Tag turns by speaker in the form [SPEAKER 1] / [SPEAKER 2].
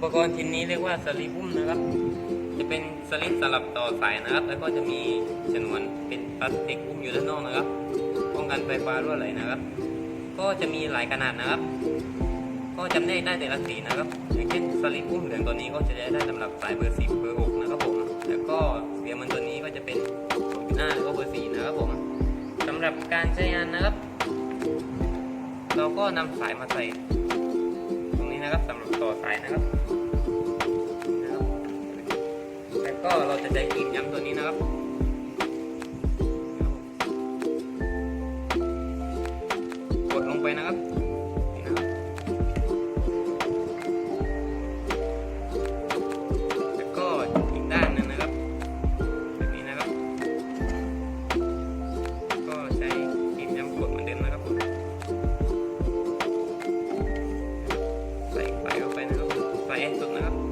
[SPEAKER 1] อุปกรณ์ชิ้นนี้เรียกว่าสลิปุ้มนะครับ จะเป็นสลิปสลับต่อสายนะครับ แล้วก็จะมีฉนวนเป็นพลาสติกอุ้มอยู่ด้านนอกนะครับ ป้องกันไฟฟ้ารั่วไหลนะครับ ก็จะมีหลายขนาดนะครับ ก็จำแนกได้แต่ละสีนะครับอย่างเช่นสลิปอุ้มเหลืองตัวนี้ก็จะได้สำหรับสายเบอร์สิบเบอร์หกนะครับผม แล้วก็เสียมันตัวนี้ก็จะเป็นหน้าหรือว่าเบอร์สี่นะครับผมสำหรับการใช้งานนะครับ เราก็นำสายมาใส่ ตรงนี้นะครับสำหรับ จะใช้กีบย้ำตัวนี้นะครับกดลงไปนะครับนี่นะครับแล้วก็อีกด้านนึงนะครับแบบนี้นะครับ ก็ใช้กีบย้ำกดเหมือนเดิมนะครับผมใส่ไฟเข้าไปนะครับใส่ให้สุดนะครับ